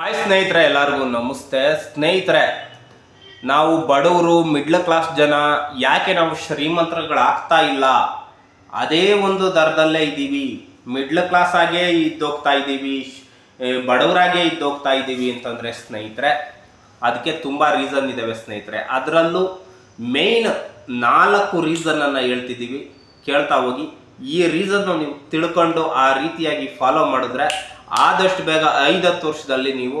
Hi ಸ್ನೇಹಿತರೆ, ಎಲ್ಲರಿಗೂ ನಮಸ್ತೆ. ಸ್ನೇಹಿತರೆ, ನಾವು ಬಡವರು ಮಿಡ್ಲ್ ಕ್ಲಾಸ್ ಜನ, ಯಾಕೆ ನಾವು ಶ್ರೀಮಂತರುಗಳಾಗ್ತಾ ಇಲ್ಲ? ಅದೇ ಒಂದು ದರದಲ್ಲೇ ಇದ್ದೀವಿ. ಮಿಡ್ಲ್ ಕ್ಲಾಸ್ ಆಗೇ ಇದ್ದೋಗ್ತಾ ಇದ್ದೀವಿ. ಬಡವರಾಗೆ ಇದ್ದೋಗ್ತಾ ಇದ್ದೀವಿ ಅಂತಂದರೆ ಸ್ನೇಹಿತರೆ, ಅದಕ್ಕೆ ತುಂಬ ರೀಸನ್ ಇದ್ದಾವೆ ಸ್ನೇಹಿತರೆ. ಅದರಲ್ಲೂ ಮೇಯ್ನ್ ನಾಲ್ಕು ರೀಸನನ್ನು ಹೇಳ್ತಿದ್ದೀವಿ. ಕೇಳ್ತಾ ಹೋಗಿ. ಈ ರೀಸನ್ ನೀವು ತಿಳ್ಕೊಂಡು ಆ ರೀತಿಯಾಗಿ ಫಾಲೋ ಮಾಡಿದ್ರೆ ಆದಷ್ಟು ಬೇಗ ಐದತ್ತು ವರ್ಷದಲ್ಲಿ ನೀವು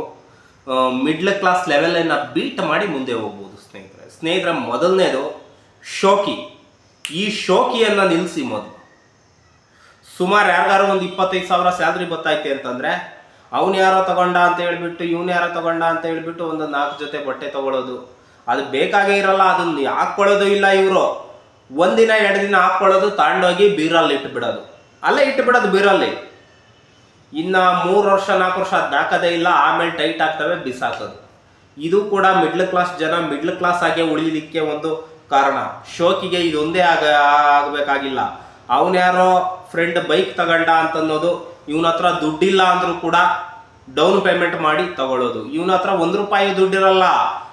ಮಿಡ್ಲ್ ಕ್ಲಾಸ್ ಲೆವೆಲನ್ನು ಬೀಟ್ ಮಾಡಿ ಮುಂದೆ ಹೋಗ್ಬೋದು ಸ್ನೇಹಿತರೆ. ಸ್ನೇಹಿತರ, ಮೊದಲನೇದು ಶೋಕಿ. ಈ ಶೋಕಿಯನ್ನು ನಿಲ್ಲಿಸಿ ಮೊದಲು. ಸುಮಾರು ಯಾರಿಗಾರು ಒಂದು ಇಪ್ಪತ್ತೈದು ಸಾವಿರ ಸ್ಯಾಲ್ರಿ ಬತ್ತೈತೆ ಅಂತಂದರೆ, ಅವ್ನು ಯಾರೋ ತಗೊಂಡ ಅಂತ ಹೇಳ್ಬಿಟ್ಟು, ಇವನು ಯಾರೋ ತಗೊಂಡ ಅಂತ ಹೇಳ್ಬಿಟ್ಟು ಒಂದು ನಾಲ್ಕು ಜೊತೆ ಬಟ್ಟೆ ತಗೊಳ್ಳೋದು ಅದು ಬೇಕಾಗೇ ಇರಲ್ಲ, ಅದನ್ನು ಹಾಕ್ಕೊಳ್ಳೋದು ಇಲ್ಲ ಇವರು. ಒಂದಿನ, ಎರಡು ದಿನ ಹಾಕ್ಕೊಳ್ಳೋದು, ತಾಂಡೋಗಿ ಬೀರಲ್ಲಿ ಇಟ್ಬಿಡೋದು. ಅಲ್ಲೇ ಇಟ್ಬಿಡೋದು ಬೀರಲ್ಲಿ. ಇನ್ನು ಮೂರು ವರ್ಷ, ನಾಲ್ಕು ವರ್ಷ ಅದು ಇಲ್ಲ, ಆಮೇಲೆ ಟೈಟ್ ಆಗ್ತವೆ, ಬಿಸಾಕೋದು. ಇದು ಕೂಡ ಮಿಡ್ಲ್ ಕ್ಲಾಸ್ ಜನ ಮಿಡ್ಲ್ ಕ್ಲಾಸ್ ಆಗಿ ಉಳಿಲಿಕ್ಕೆ ಒಂದು ಕಾರಣ. ಶೋಕಿಗೆ ಇದೊಂದೇ ಆಗ, ಆಗಬೇಕಾಗಿಲ್ಲ. ಅವನು ಯಾರೋ ಫ್ರೆಂಡ್ ಬೈಕ್ ತಗೊಂಡ ಅಂತನ್ನೋದು, ಇವನ ಹತ್ರ ದುಡ್ಡಿಲ್ಲ ಅಂದ್ರೂ ಕೂಡ ಡೌನ್ ಪೇಮೆಂಟ್ ಮಾಡಿ ತಗೊಳ್ಳೋದು. ಇವನ ಹತ್ರ ಒಂದು ರೂಪಾಯಿ ದುಡ್ಡಿರಲ್ಲ.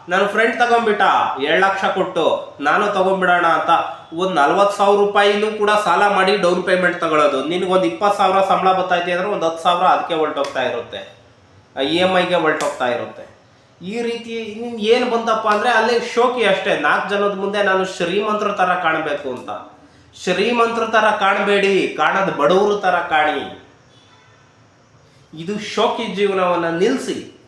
ನನ್ನ ಫ್ರೆಂಡ್ ತಗೊಂಡ್ಬಿಟ್ಟ. ಏಳು ಲಕ್ಷ ಕೊಟ್ಟು. ನಾನು ತಗೊಂಡ್ಬಿಡೋಣ ಅಂತ. ಒಂದು ನಲ್ವತ್ತು ಸಾವಿರ ರೂಪಾಯಿನೂ ಕೂಡ ಸಾಲ ಮಾಡಿ ಡೌನ್ ಪೇಮೆಂಟ್ ತಗೊಳ್ಳೋದು ನಿನಗೊಂದು ಇಪ್ಪತ್ತು ಸಾವಿರ ಸಂಬಳ ಬರ್ತಾಯಿದೆ ಅಂದ್ರೆ ಒಂದು ಹತ್ತು ಸಾವಿರ ಅದಕ್ಕೆ ಹೊರಟೋಗ್ತಾ ಇರುತ್ತೆ. ಇ ಎಂ ಐಗೆ ಹೊರಟೋಗ್ತಾ ಇರುತ್ತೆ. ಈ ರೀತಿ ಏನು ಬಂತಪ್ಪ ಅಂದರೆ ಅಲ್ಲಿ ಶೋಕಿ ಅಷ್ಟೇ. ನಾಲ್ಕು ಜನದ ಮುಂದೆ ನಾನು ಶ್ರೀಮಂತರ ಥರ ಕಾಣಬೇಕು ಅಂತ. ಶ್ರೀಮಂತರ ಥರ ಕಾಣಬೇಡಿ. ಕಾಣದ ಬಡವರು ಥರ ಕಾಣಿ. ಇದು ಶೋಕಿ ಜೀವನವನ್ನು ನಿಲ್ಲಿಸಿ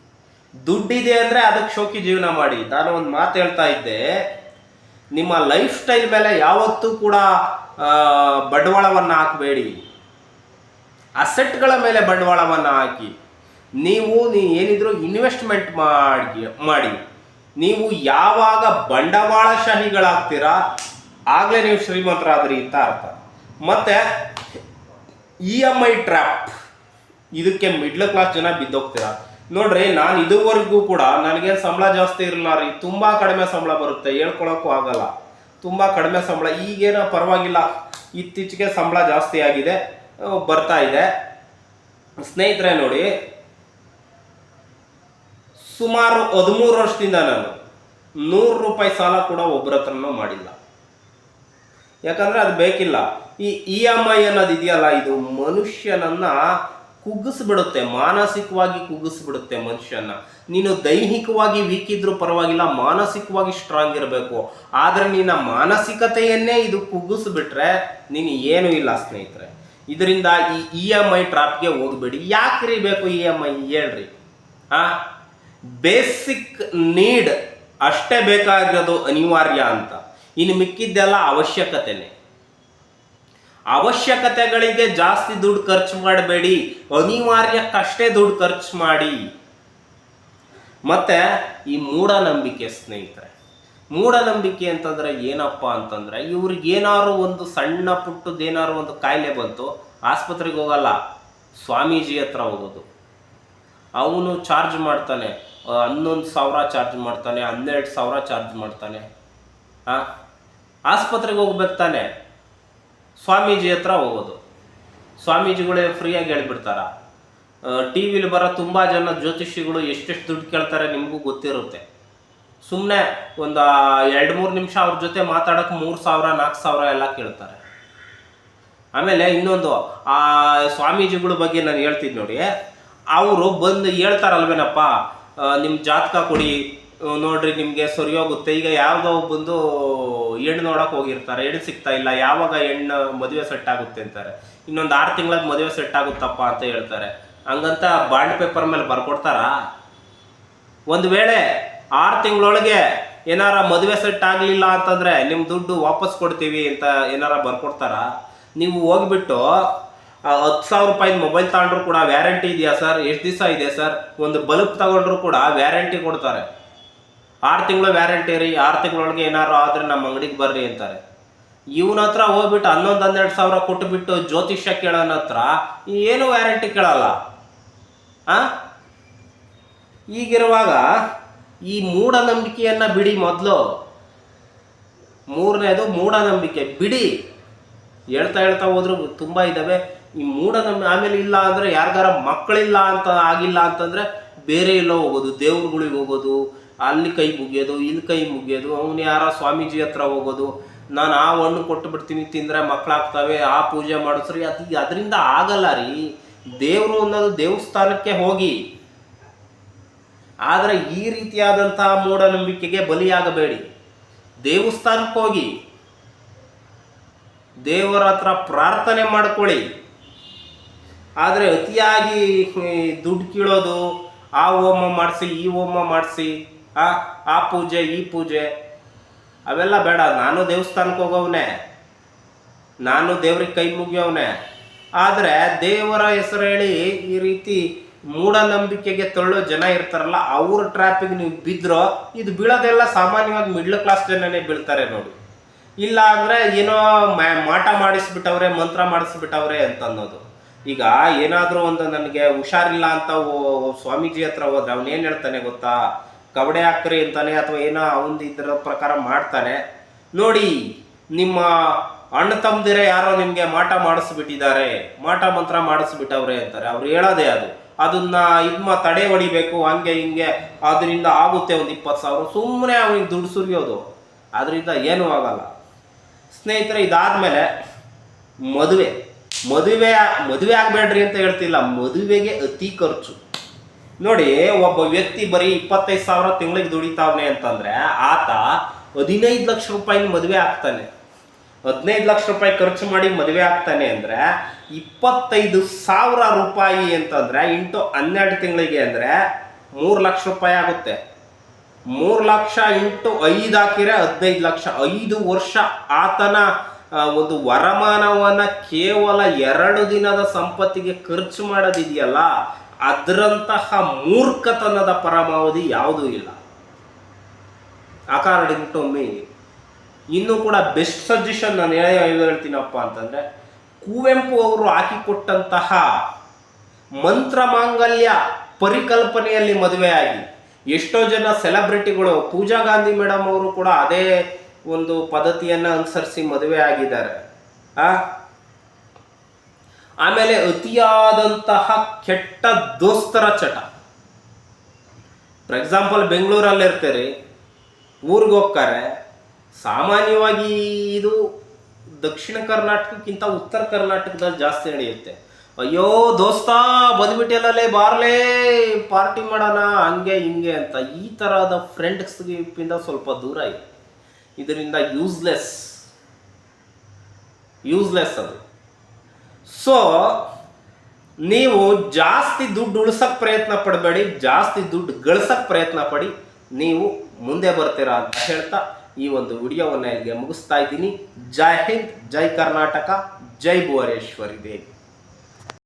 ದುಡ್ಡಿದೆ ಅಂದರೆ ಅದಕ್ಕೆ ಶೋಕಿ ಜೀವನ ಮಾಡಿ. ನಾನು ಒಂದು ಮಾತು ಹೇಳ್ತಾ ಇದ್ದೆ, ನಿಮ್ಮ ಲೈಫ್ ಸ್ಟೈಲ್ ಮೇಲೆ ಯಾವತ್ತೂ ಕೂಡ ಬಂಡವಾಳವನ್ನು ಹಾಕಬೇಡಿ. ಅಸೆಟ್ಗಳ ಮೇಲೆ ಬಂಡವಾಳವನ್ನು ಹಾಕಿ. ನೀವು ನೀ ಏನಿದ್ರು ಇನ್ವೆಸ್ಟ್ಮೆಂಟ್ ಮಾಡಿ ಮಾಡಿ. ನೀವು ಯಾವಾಗ ಬಂಡವಾಳಶಾಹಿಗಳಾಗ್ತೀರಾ, ಆಗಲೇ ನೀವು ಶ್ರೀಮಂತರಾದ್ರಿ ಅಂತ ಅರ್ಥ. ಮತ್ತೆ ಇ ಎಂ ಐ ಟ್ರ್ಯಾಪ್ ಇದಕ್ಕೆ ಮಿಡ್ಲ್ ಕ್ಲಾಸ್ ಜನ ಬಿದ್ದೋಗ್ತೀರಾ. ನೋಡ್ರಿ, ನಾನು ಇದುವರೆಗೂ ಕೂಡ ನನಗೆ ಸಂಬಳ ಜಾಸ್ತಿ ಇರಲ್ಲ ರೀ. ತುಂಬ ಕಡಿಮೆ ಸಂಬಳ ಬರುತ್ತೆ, ಹೇಳ್ಕೊಳಕ್ಕೂ ಆಗಲ್ಲ. ತುಂಬ ಕಡಿಮೆ ಸಂಬಳ, ಈಗೇನೋ ಪರವಾಗಿಲ್ಲ. ಇತ್ತೀಚೆಗೆ ಸಂಬಳ ಜಾಸ್ತಿ ಆಗಿದೆ ಬರ್ತಾ ಇದೆ. ಸ್ನೇಹಿತರೆ ನೋಡಿ, ಸುಮಾರು ಹದಿಮೂರು ವರ್ಷದಿಂದ ನಾನು ನೂರು ರೂಪಾಯಿ ಸಾಲ ಕೂಡ ಒಬ್ಬರ ಹತ್ರನೂ ಮಾಡಿಲ್ಲ. ಯಾಕಂದರೆ ಅದು ಬೇಕಿಲ್ಲ. ಈ ಇ ಎಂ ಐ ಅನ್ನೋದು ಇದೆಯಲ್ಲ ಇದು ಮನುಷ್ಯನನ್ನ ಕುಗ್ಗಿಸ್ಬಿಡುತ್ತೆ, ಮಾನಸಿಕವಾಗಿ ಕುಗ್ಗಿಸ್ಬಿಡುತ್ತೆ ಮನುಷ್ಯನ ನೀನು ದೈಹಿಕವಾಗಿ ವೀಕ್ ಇದ್ರೂ ಪರವಾಗಿಲ್ಲ, ಮಾನಸಿಕವಾಗಿ ಸ್ಟ್ರಾಂಗ್ ಇರಬೇಕು. ಆದರೆ ನಿನ್ನ ಮಾನಸಿಕತೆಯನ್ನೇ ಇದು ಕುಗ್ಗಿಸ್ಬಿಟ್ರೆ ನೀನು ಏನೂ ಇಲ್ಲ ಸ್ನೇಹಿತರೆ. ಇದರಿಂದ ಈ ಇ ಎಂ ಐ ಟ್ರಾಪ್ಗೆ ಹೋಗ್ಬೇಡಿ. ಯಾಕ್ರಿ ಬೇಕು ಇ ಎಂ ಐ ಹೇಳ್ರಿ. ಆ? ಬೇಸಿಕ್ ನೀಡ್ ಅಷ್ಟೇ ಬೇಕಾಗಿರೋದು ಅನಿವಾರ್ಯ ಅಂತ. ಇನ್ನು ಮಿಕ್ಕಿದ್ದೆಲ್ಲ ಅವಶ್ಯಕತೆನೆ. ಅವಶ್ಯಕತೆಗಳಿಗೆ ಜಾಸ್ತಿ ದುಡ್ಡು ಖರ್ಚು ಮಾಡಬೇಡಿ. ಅನಿವಾರ್ಯಕ್ಕಷ್ಟೇ ದುಡ್ಡು ಖರ್ಚು ಮಾಡಿ. ಮತ್ತೆ ಈ ಮೂಢನಂಬಿಕೆ ಸ್ನೇಹಿತರೆ, ಮೂಢನಂಬಿಕೆ ಅಂತಂದ್ರೆ ಏನಪ್ಪ ಅಂತಂದ್ರೆ ಇವ್ರಿಗೆ ಒಂದು ಸಣ್ಣ ಪುಟ್ಟದೇನಾದ್ರು ಒಂದು ಕಾಯಿಲೆ ಬಂತು, ಆಸ್ಪತ್ರೆಗೆ ಹೋಗಲ್ಲ, ಸ್ವಾಮೀಜಿ ಹತ್ರ ಹೋಗೋದು. ಅವನು ಚಾರ್ಜ್ ಮಾಡ್ತಾನೆ, ಹನ್ನೊಂದು ಸಾವಿರ ಚಾರ್ಜ್ ಮಾಡ್ತಾನೆ, ಹನ್ನೆರಡು ಸಾವಿರ ಚಾರ್ಜ್ ಮಾಡ್ತಾನೆ. ಆ, ಆಸ್ಪತ್ರೆಗೆ ಹೋಗ್ಬೇಕು ತಾನೆ. ಸ್ವಾಮೀಜಿ ಹತ್ರ ಹೋಗೋದು. ಸ್ವಾಮೀಜಿಗಳೇ ಫ್ರೀಯಾಗಿ ಹೇಳ್ಬಿಡ್ತಾರ. ಟಿ ವಿಲಿ ಬರೋ ತುಂಬ ಜನ ಜ್ಯೋತಿಷಿಗಳು ಎಷ್ಟೆಷ್ಟು ದುಡ್ಡು ಕೇಳ್ತಾರೆ ನಿಮಗೂ ಗೊತ್ತಿರುತ್ತೆ. ಸುಮ್ಮನೆ ಒಂದು ಎರಡು, ಮೂರು ನಿಮಿಷ ಅವ್ರ ಜೊತೆ ಮಾತಾಡೋಕ್ಕೆ ಮೂರು ಸಾವಿರ ನಾಲ್ಕು ಸಾವಿರ ಎಲ್ಲ ಕೇಳ್ತಾರೆ. ಆಮೇಲೆ ಇನ್ನೊಂದು, ಆ, ಸ್ವಾಮೀಜಿಗಳ ಬಗ್ಗೆ ನಾನು ಹೇಳ್ತಿದ್ದು ನೋಡಿ. ಅವರು ಬಂದು ಹೇಳ್ತಾರಲ್ವೇನಪ್ಪ ನಿಮ್ಮ ಜಾತಕ ಕೊಡಿ ನೋಡ್ರಿ ನಿಮಗೆ ಸರಿ ಹೋಗುತ್ತೆ. ಈಗ ಯಾವುದೋ ಬಂದು ಹೆಣ್ಣು ನೋಡೋಕೆ ಹೋಗಿರ್ತಾರೆ. ಹೆಣ್ಣು ಸಿಗ್ತಾ ಇಲ್ಲ. ಯಾವಾಗ ಹೆಣ್ಣು ಮದುವೆ ಸೆಟ್ ಆಗುತ್ತೆ ಅಂತಾರೆ. ಇನ್ನೊಂದು ಆರು ತಿಂಗಳಿಗೆ ಮದುವೆ ಸೆಟ್ ಆಗುತ್ತಪ್ಪ ಅಂತ ಹೇಳ್ತಾರೆ. ಹಂಗಂತ ಬಾಂಡ್ ಪೇಪರ್ ಮೇಲೆ ಬರ್ಕೊಡ್ತಾರ? ಒಂದು ವೇಳೆ ಆರು ತಿಂಗಳೊಳಗೆ ಏನಾರ ಮದುವೆ ಸೆಟ್ ಆಗಲಿಲ್ಲ ಅಂತಂದರೆ ನಿಮ್ಮ ದುಡ್ಡು ವಾಪಸ್ ಕೊಡ್ತೀವಿ ಅಂತ ಏನಾರ ಬರ್ಕೊಡ್ತಾರ? ನೀವು ಹೋಗ್ಬಿಟ್ಟು ಹತ್ತು ಸಾವಿರ ರೂಪಾಯಿ ಮೊಬೈಲ್ ತಗೊಂಡ್ರು ಕೂಡ ವ್ಯಾರಂಟಿ ಇದೆಯಾ ಸರ್? ಎಷ್ಟು ದಿವಸ ಇದೆ ಸರ್? ಒಂದು ಬಲ್ಬ್ ತಗೊಂಡ್ರು ಕೂಡ ವ್ಯಾರಂಟಿ ಕೊಡ್ತಾರೆ. ಆರು ತಿಂಗಳು ವ್ಯಾರಂಟಿ ರೀ, ಆರು ತಿಂಗಳೊಳಗೆ ಏನಾರು ಆದರೆ ನಮ್ಮ ಅಂಗಡಿಗೆ ಬರ್ರಿ ಅಂತಾರೆ. ಇವನ ಹತ್ರ ಹೋಗ್ಬಿಟ್ಟು ಹನ್ನೊಂದು, ಹನ್ನೆರಡು ಸಾವಿರ ಕೊಟ್ಟುಬಿಟ್ಟು ಜ್ಯೋತಿಷ್ಯ ಕೇಳೋನ ಹತ್ರ ಏನು ವ್ಯಾರಂಟಿ ಕೇಳಲ್ಲ. ಆ? ಈಗಿರುವಾಗ ಈ ಮೂಢನಂಬಿಕೆಯನ್ನು ಬಿಡಿ ಮೊದಲು. ಮೂರನೇದು ಮೂಢನಂಬಿಕೆ, ಬಿಡಿ. ಹೇಳ್ತಾ ಹೇಳ್ತಾ ಹೋದ್ರು ತುಂಬ ಇದ್ದಾವೆ ಈ ಮೂಢನಂಬಿಕೆ ಆಮೇಲೆ ಇಲ್ಲ ಅಂದರೆ ಯಾರಿಗಾರ ಮಕ್ಕಳಿಲ್ಲ ಅಂತ, ಆಗಿಲ್ಲ ಅಂತಂದರೆ ಬೇರೆ ಎಲ್ಲೋ ಹೋಗೋದು, ದೇವ್ರುಗಳಿಗೆ ಹೋಗೋದು ಅಲ್ಲಿ ಕೈ ಮುಗಿಯೋದು, ಇಲ್ಲಿ ಕೈ ಮುಗಿಯೋದು, ಅವನು ಯಾರ ಸ್ವಾಮೀಜಿ ಹತ್ರ ಹೋಗೋದು, ನಾನು ಆ ಹಣ್ಣು ಕೊಟ್ಟು ಬಿಡ್ತೀನಿ, ತಿಂದರೆ ಮಕ್ಕಳಾಗ್ತವೆ ಆ ಪೂಜೆ ಮಾಡಿಸ್ರಿ ಅದು ಅದರಿಂದ ಆಗಲ್ಲ ರೀ. ದೇವರು ಅನ್ನೋದು ದೇವಸ್ಥಾನಕ್ಕೆ ಹೋಗಿ. ಆದರೆ ಈ ರೀತಿಯಾದಂತಹ ಮೂಢನಂಬಿಕೆಗೆ ಬಲಿಯಾಗಬೇಡಿ. ದೇವಸ್ಥಾನಕ್ಕೆ ಹೋಗಿ. ದೇವರ ಹತ್ರ ಪ್ರಾರ್ಥನೆ ಮಾಡ್ಕೊಳ್ಳಿ. ಆದರೆ ಅತಿಯಾಗಿ ದುಡ್ಡು ಕೀಳೋದು, ಆ ಹೋಮ ಮಾಡಿಸಿ, ಈ ಹೋಮ ಮಾಡಿಸಿ ಆ ಆ ಪೂಜೆ, ಈ ಪೂಜೆ, ಅವೆಲ್ಲ ಬೇಡ. ನಾನು ದೇವಸ್ಥಾನಕ್ಕೆ ಹೋಗೋವನೆ. ನಾನು ದೇವ್ರಿಗೆ ಕೈ ಮುಗಿಯೋವನೆ. ಆದರೆ ದೇವರ ಹೆಸರು ಹೇಳಿ ಈ ರೀತಿ ಮೂಢನಂಬಿಕೆಗೆ ತಳ್ಳೋ ಜನ ಇರ್ತಾರಲ್ಲ, ಅವ್ರ ಟ್ರ್ಯಾಪಿಗೆ ನೀವು ಬಿದ್ರೋ, ಇದು ಬೀಳೋದೆಲ್ಲ ಸಾಮಾನ್ಯವಾಗಿ ಮಿಡ್ಲ್ ಕ್ಲಾಸ್ ಜನನೇ ಬೀಳ್ತಾರೆ ನೋಡಿ. ಇಲ್ಲ ಅಂದರೆ ಏನೋ ಮಾಟ ಮಾಡಿಸ್ಬಿಟ್ಟವ್ರೆ, ಮಂತ್ರ ಮಾಡಿಸ್ಬಿಟ್ಟವ್ರೆ ಅಂತ ಅನ್ನೋದು ಈಗ ಏನಾದರೂ ಒಂದು ನನಗೆ ಹುಷಾರಿಲ್ಲ ಅಂತ ಓ- ಸ್ವಾಮೀಜಿ ಹತ್ರ ಹೋದ್ರೆ ಅವನೇನು ಹೇಳ್ತಾನೆ ಗೊತ್ತಾ? ಕವಡೆ ಹಾಕ್ರಿ ಅಂತಾನೆ ಅಥವಾ ಏನೋ ಅವನ ಇದ್ರ ಪ್ರಕಾರ ಮಾಡ್ತಾನೆ. ನೋಡಿ, ನಿಮ್ಮ ಅಣ್ಣ ತಮ್ಮದಿರ ಯಾರೋ ನಿಮಗೆ ಮಾಟ ಮಾಡಿಸ್ಬಿಟ್ಟಿದ್ದಾರೆ, ಮಾಟ ಮಂತ್ರ ಮಾಡಿಸ್ಬಿಟ್ಟವ್ರೆ ಅಂತಾರೆ. ಅವ್ರು ಹೇಳೋದೇ ಅದು. ಅದನ್ನ ಇದ್ಮ ತಡೆ ಹೊಡಿಬೇಕು, ಹಂಗೆ ಹಿಂಗೆ ಅದರಿಂದ ಆಗುತ್ತೆ ಒಂದು ಇಪ್ಪತ್ತು ಸಾವಿರ. ಸುಮ್ಮನೆ ಅವನಿಗೆ ದುಡ್ಡು ಸುರಿಯೋದು. ಅದರಿಂದ ಏನೂ ಆಗಲ್ಲ. ಸ್ನೇಹಿತರೆ, ಇದಾದ್ಮೇಲೆ ಮದುವೆ. ಮದುವೆ ಮದುವೆ ಆಗಬೇಡ್ರಿ ಅಂತ ಹೇಳ್ತಿಲ್ಲ. ಮದುವೆಗೆ ಅತಿ ಖರ್ಚು. ನೋಡಿ, ಒಬ್ಬ ವ್ಯಕ್ತಿ ಬರೀ ಇಪ್ಪತ್ತೈದು ಸಾವಿರ ತಿಂಗಳಿಗೆ ದುಡಿತಾವನೆ ಅಂತಂದ್ರೆ ಆತ ಹದಿನೈದು ಲಕ್ಷ ರೂಪಾಯಿ ಮದುವೆ ಆಗ್ತಾನೆ. ಹದಿನೈದು ಲಕ್ಷ ರೂಪಾಯಿ ಖರ್ಚು ಮಾಡಿ ಮದುವೆ ಆಗ್ತಾನೆ ಅಂದ್ರೆ ಇಪ್ಪತ್ತೈದು ಸಾವಿರ ರೂಪಾಯಿ ಅಂತಂದ್ರೆ ಇಂಟು ಹನ್ನೆರಡು ತಿಂಗಳಿಗೆ ಅಂದ್ರೆ ಮೂರು ಲಕ್ಷ ರೂಪಾಯಿ ಆಗುತ್ತೆ. ಮೂರು ಲಕ್ಷ ಇಂಟು ಐದು ಹಾಕಿದ್ರೆ ಹದಿನೈದು ಲಕ್ಷ. ಐದು ವರ್ಷ ಆತನ ಒಂದು ವರಮಾನವನ್ನ ಕೇವಲ ಎರಡು ದಿನದ ಸಂಪತ್ತಿಗೆ ಖರ್ಚು ಮಾಡೋದಿದೆಯಲ್ಲ ಅದರಂತಹ ಮೂರ್ಖತನದ ಪರಮಾವಧಿ ಯಾವುದೂ ಇಲ್ಲ. ಆ ಕಾರಣದಿಂದ ಒಮ್ಮೆ ಇನ್ನೂ ಕೂಡ ಬೆಸ್ಟ್ ಸಜೆಷನ್ ನಾನು ಹೇಳ ಹೇಳ್ತೀನಪ್ಪ ಅಂತಂದ್ರೆ, ಕುವೆಂಪು ಅವರು ಹಾಕಿಕೊಟ್ಟಂತಹ ಮಂತ್ರ ಮಾಂಗಲ್ಯ ಪರಿಕಲ್ಪನೆಯಲ್ಲಿ ಮದುವೆಯಾಗಿ ಎಷ್ಟೋ ಜನ ಸೆಲೆಬ್ರಿಟಿಗಳು ಪೂಜಾ ಗಾಂಧಿ ಮೇಡಮ್ ಅವರು ಕೂಡ ಅದೇ ಒಂದು ಪದ್ಧತಿಯನ್ನು ಅನುಸರಿಸಿ ಮದುವೆ ಆಗಿದ್ದಾರೆ. ಆ? ಆಮೇಲೆ ಅತಿಯಾದಂತಹ ಕೆಟ್ಟ ದೋಸ್ತರ ಚಟ. ಫಾರ್ ಎಕ್ಸಾಂಪಲ್ ಬೆಂಗಳೂರಲ್ಲಿ ಇರ್ತೀರಿ, ಊರಿಗೆ ಹೋಗ್ತಾರೆ, ಸಾಮಾನ್ಯವಾಗಿ ಇದು ದಕ್ಷಿಣ ಕರ್ನಾಟಕಕ್ಕಿಂತ ಉತ್ತರ ಕರ್ನಾಟಕದಲ್ಲಿ ಜಾಸ್ತಿ ನಡೆಯುತ್ತೆ. ಅಯ್ಯೋ ದೋಸ್ತ ಬಂದ್ಬಿಟ್ಟಿಲ್ಲಲೇ ಬಾರ್ಲೇ, ಪಾರ್ಟಿ ಮಾಡೋಣ, ಹಂಗೆ ಹಿಂಗೆ ಅಂತ ಈ ಥರದ ಫ್ರೆಂಡ್ಸ್ಗಿಂದ ಸ್ವಲ್ಪ ದೂರ ಇದೆ. ಇದರಿಂದ ಯೂಸ್ಲೆಸ್ ಯೂಸ್ಲೆಸ್ ಅದು. ಸೊ ನೀವು ಜಾಸ್ತಿ ದುಡ್ಡು ಉಳಿಸಕ್ ಪ್ರಯತ್ನ ಪಡಬೇಡಿ, ಜಾಸ್ತಿ ದುಡ್ಡು ಗಳಿಸಕ್ ಪ್ರಯತ್ನ ಪಡಿ, ನೀವು ಮುಂದೆ ಬರ್ತೀರಾ ಅಂತ ಹೇಳ್ತಾ ಈ ಒಂದು ವಿಡಿಯೋವನ್ನು ಇಲ್ಲಿಗೆ ಮುಗಿಸ್ತಾ ಇದ್ದೀನಿ. ಜೈ ಹಿಂದ್, ಜೈ ಕರ್ನಾಟಕ, ಜೈ ಭುವನೇಶ್ವರಿ ದೇವಿ.